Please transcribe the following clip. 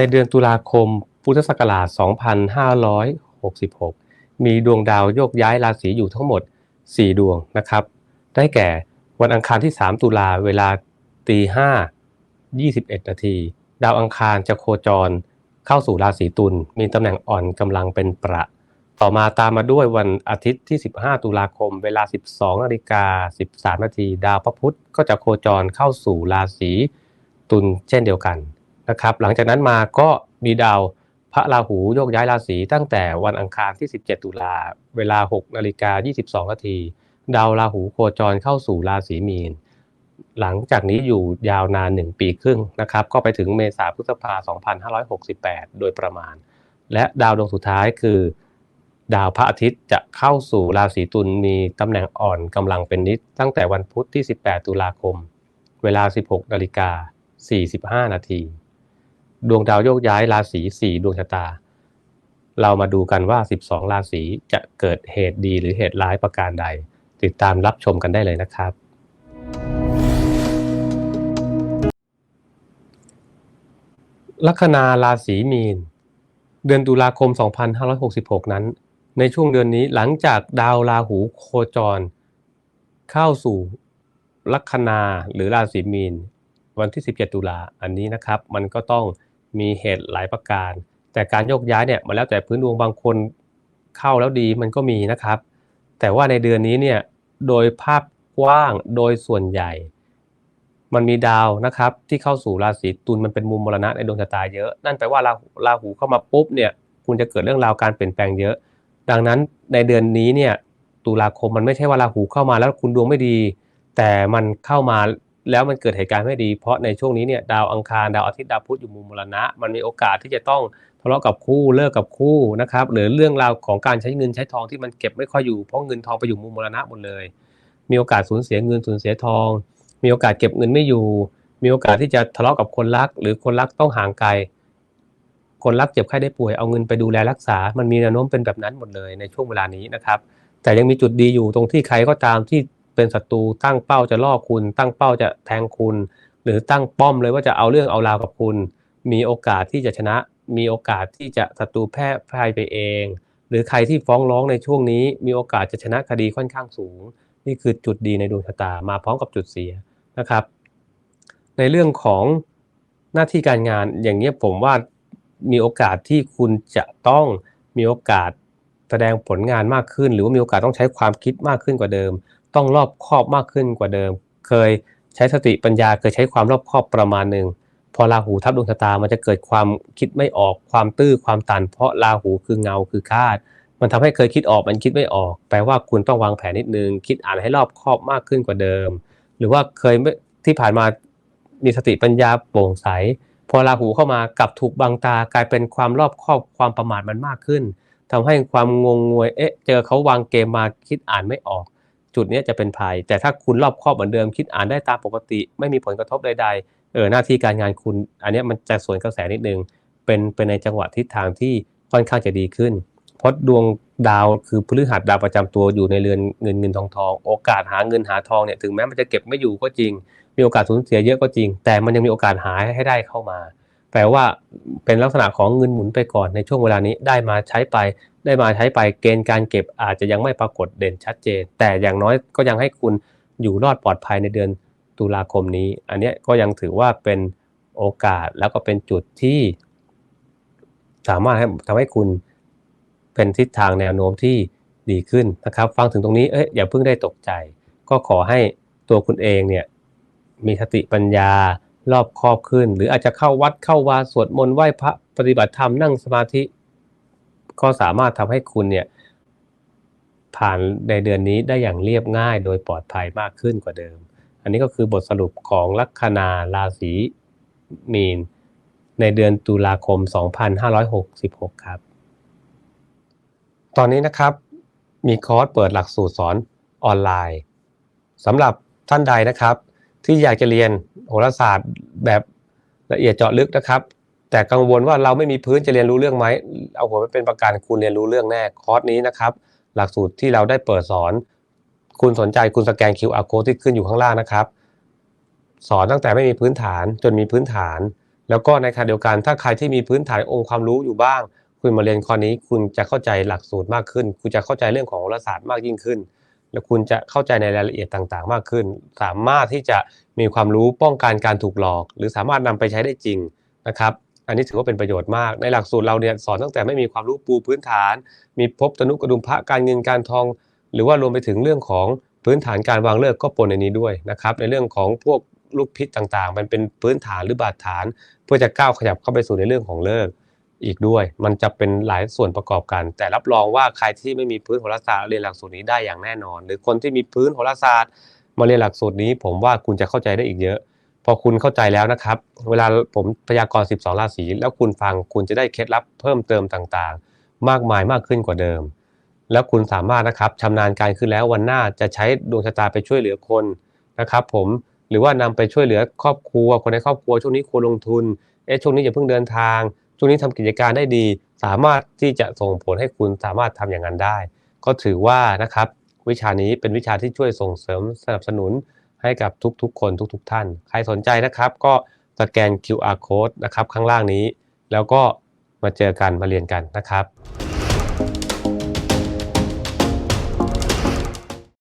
ในเดือนตุลาคม พุทธศักราช 2566 มีดวงดาวโยกย้ายราศีอยู่ทั้งหมด 4 ดวงนะครับ ได้แก่วันอังคารที่ 3 ตุลาเวลาตี5 21 นาที ดาวอังคารจะโคจรเข้าสู่ราศีตุล มีตำแหน่งอ่อนกำลังเป็นประ ต่อมาตามมาด้วยวันอาทิตย์ที่ 15 ตุลาคม เวลา 12นาฬิกา13 นาที ดาวพระพุธก็จะโคจรเข้าสู่ราศีตุลเช่นเดียวกัน นะครับ หลังจากนั้นมาก็มีดาวพระราหูโยกย้ายราศีตั้งแต่วันอังคารที่ 17 ตุลาเวลา 6 นาฬิกา 22 นาที ดาวราหูโคจรเข้าสู่ราศีมีน หลังจากนี้อยู่ยาวนาน 1 ปีครึ่งนะครับ ก็ไปถึงเมษาพฤษภา 2568 โดยประมาณ และดาวดวงสุดท้ายคือ ดาวพระอาทิตย์จะเข้าสู่ราศีตุลมีตำแหน่งอ่อนกำลังเป็นนิด ตั้งแต่วันพุธที่ 18 ตุลาคม เวลา 16 นาฬิกา 45 นาที ดวงดาวโยกย้ายราศี4ดวงชะตา เรามาดูกันว่า 12 ราศีจะเกิดเหตุดีหรือเหตุร้ายประการใด ติดตามรับชมกันได้เลยนะครับ ลัคนาราศีมีน เดือนตุลาคม 2566 นั้น ในช่วงเดือนนี้หลังจากดาวราหูโคจร เข้าสู่ลัคนาหรือราศีมีนวันที่ 17 ตุลาอันนี้นะครับ มันก็ต้อง มีเหตุหลายประการ แต่การโยกย้ายเนี่ยมันแล้วแต่พื้นดวงบางคนเข้าแล้วดีมันก็มีนะครับ แต่ว่าในเดือนนี้เนี่ยโดยภาพกว้างโดยส่วนใหญ่ มันมีดาวนะครับ ที่เข้าสู่ราศีตุลมันเป็นมุมมรณะในดวงชะตาเยอะ นั่นแปลว่าราราหูเข้ามาปุ๊บเนี่ยคุณจะเกิดเรื่องราวการเปลี่ยนแปลงเยอะ ดังนั้นในเดือนนี้เนี่ยตุลาคมมันไม่ใช่ว่าราหูเข้ามาแล้วคุณดวงไม่ดี แต่มันเข้ามา แล้วมันเกิดเหตุการณ์ไม่ดี เพราะในช่วงนี้เนี่ยดาวอังคารดาวอาทิตย์ดาวพุธอยู่มุมมรณะ มันมีโอกาสที่จะต้องทะเลาะกับคู่เลิกกับคู่นะครับหรือเรื่องราวของการใช้เงินใช้ทองที่มันเก็บไม่ค่อยอยู่เพราะเงินทองไปอยู่มุมมรณะหมดเลย มีโอกาสสูญเสียเงินสูญเสียทอง มีโอกาสเก็บเงินไม่อยู่ มีโอกาสที่จะทะเลาะกับคนรัก หรือคนรักต้องห่างไกล คนรักเจ็บไข้ได้ป่วยเอาเงินไปดูแลรักษา มันมีแนวโน้มเป็นแบบนั้นหมดเลยในช่วงเวลานี้นะครับ แต่ยังมีจุดดีอยู่ตรงที่ใครก็ตามที่ เป็นศัตรูตั้งเป้าจะล่อคุณ ตั้งเป้าจะแทงคุณ หรือตั้งป้อมเลยว่าจะเอาเรื่องเอาราวกับคุณ มีโอกาสที่จะชนะ มีโอกาสที่จะศัตรูแพ้พ่ายไปเอง หรือใครที่ฟ้องร้องในช่วงนี้ มีโอกาสจะชนะคดีค่อนข้างสูง นี่คือจุดดีในดวงชะตามาพร้อมกับจุดเสียนะครับ ในเรื่องของหน้าที่การงานอย่างนี้ผมว่ามีโอกาสที่คุณจะต้องมีโอกาสแสดงผลงานมากขึ้น หรือว่ามีโอกาสต้องใช้ความคิดมากขึ้นกว่าเดิม ต้องรอบคอบมากขึ้นกว่าเดิม เคยใช้สติปัญญาเคยใช้ความรอบคอบประมาณหนึ่งพอราหูทับดวงชะตามันจะเกิดความคิดไม่ออกความตื้อความตัน เพราะราหูคือเงาคือคาด มันทำให้เคยคิดออกมันคิดไม่ออก แปลว่าคุณต้องวางแผนนิดนึง คิดอ่านให้รอบคอบมากขึ้นกว่าเดิม หรือว่าเคยที่ผ่านมามีสติปัญญาโปร่งใส พอราหูเข้ามากลับถูกบังตากลายเป็นความรอบคอบความประมาทมันมากขึ้นทำให้ความงงงวยเอ๊ะเจอเขาวางเกมมาคิดอ่านไม่ออก จุดนี้จะเป็นภัย แต่ถ้าคุณรอบครอบเหมือนเดิมคิดอ่านได้ตามปกติ ไม่มีผลกระทบใดๆเออหน้าที่การงานคุณ อันนี้มันจะสวนกระแสนิดนึง เป็นเป็นในจังหวะทิศทางที่ค่อนข้างจะดีขึ้น เพราะดวงดาวคือพฤหัสดาวประจำตัวอยู่ในเรือนเงินเงินทองทองโอกาสหาเงินหาทองเนี่ยถึงแม้มันจะเก็บไม่อยู่ก็จริง มีโอกาสสูญเสียเยอะก็จริง แต่มันยังมีโอกาสหาให้ได้เข้ามา แปลว่าเป็นลักษณะของเงินหมุนไปก่อนในช่วงเวลานี้ได้มาใช้ไป ได้มาใช้ไปเกณฑ์การเก็บอาจจะยังไม่ปรากฏเด่นชัดเจน แต่อย่างน้อยก็ยังให้คุณอยู่รอดปลอดภัยในเดือนตุลาคมนี้ อันนี้ก็ยังถือว่าเป็นโอกาสแล้วก็เป็นจุดที่ สามารถทำให้คุณเป็นทิศทางแนวโน้มที่ดีขึ้นนะครับ ฟังถึงตรงนี้เอ้ยอย่าเพิ่งได้ตกใจ ก็ขอให้ตัวคุณเองเนี่ยมีสติปัญญา รอบคอบขึ้น หรืออาจจะเข้าวัดเข้าวาสวดมนต์ไหว้พระปฏิบัติธรรมนั่งสมาธิ ก็สามารถทำให้คุณเนี่ยผ่านในเดือนนี้ได้อย่างเรียบง่ายโดยปลอดภัยมากขึ้นกว่าเดิม อันนี้ก็คือบทสรุปของลัคนาราศีมีน ในเดือนตุลาคม 2566 ครับ ตอนนี้นะครับมีคอร์สเปิดหลักสูตรสอนออนไลน์สำหรับท่านใดนะครับ ที่อยากจะเรียนโหราศาสตร์แบบละเอียดเจาะลึกนะครับ แต่กังวลว่าเราไม่มีพื้นจะเรียนรู้เรื่องไหมเอาผมไปเป็นประกันคุณเรียนรู้เรื่องแน่คอร์สนี้นะครับ หลักสูตรที่เราได้เปิดสอน คุณสนใจคุณสแกน QR code ที่ขึ้นอยู่ข้างล่างนะครับ สอนตั้งแต่ไม่มีพื้นฐานจนมีพื้นฐาน แล้วก็ในขณะเดียวกันถ้าใครที่มีพื้นฐานองค์ความรู้อยู่บ้าง คุณมาเรียนคอร์สนี้ คุณจะเข้าใจหลักสูตรมากขึ้น คุณจะเข้าใจเรื่องของโหราศาสตร์มากยิ่งขึ้น และคุณจะเข้าใจในรายละเอียดต่างๆ มากขึ้น สามารถที่จะมีความรู้ป้องกันการถูกหลอก หรือสามารถนำไปใช้ได้จริงนะครับ อันนี้ถือว่าเป็นประโยชน์มาก ในหลักสูตรเราเนี่ยสอนตั้งแต่ไม่มีความรู้ปูพื้นฐาน มีภพตนุกระดุมพระการเงินการทอง หรือว่ารวมไปถึงเรื่องของพื้นฐานการวางเลิกก็ปนในนี้ด้วยนะครับ ในเรื่องของพวกลูกพิษต่างๆ มันเป็นพื้นฐานหรือบาดฐาน เพื่อจะก้าวขยับเข้าไปสู่ในเรื่องของเลิก อีกด้วย มันจะเป็นหลายส่วนประกอบกัน แต่รับรองว่าใครที่ไม่มีพื้นโหราศาสตร์เรียนหลักสูตรนี้ได้อย่างแน่นอน หรือคนที่มีพื้นโหราศาสตร์ มาเรียนหลักสูตรนี้ ผมว่าคุณจะเข้าใจได้อีกเยอะ พอคุณเข้าใจแล้วนะครับ เวลาผมพยากรณ์ 12 ราศีแล้วคุณฟังคุณจะได้เคล็ดลับเพิ่มเติมต่างๆ มากมายมากขึ้นกว่าเดิม แล้วคุณสามารถนะครับชำนาญการขึ้นแล้ววันหน้าจะใช้ดวงชะตาไปช่วยเหลือคนนะครับ ผมหรือว่านำไปช่วยเหลือครอบครัวคนในครอบครัวช่วงนี้ควรลงทุนเอ๊ะช่วงนี้อย่าเพิ่งเดินทาง ช่วงนี้ทำกิจการได้ดี สามารถที่จะส่งผลให้คุณสามารถทำอย่างนั้นได้ ก็ถือว่านะครับวิชานี้เป็นวิชาที่ช่วยส่งเสริมสนับสนุนให้กับทุกๆ คนทุก ๆ ท่าน ใครสนใจนะครับก็สแกน QR code นะครับข้างล่างนี้ แล้วก็มาเจอกันมาเรียนกันนะครับ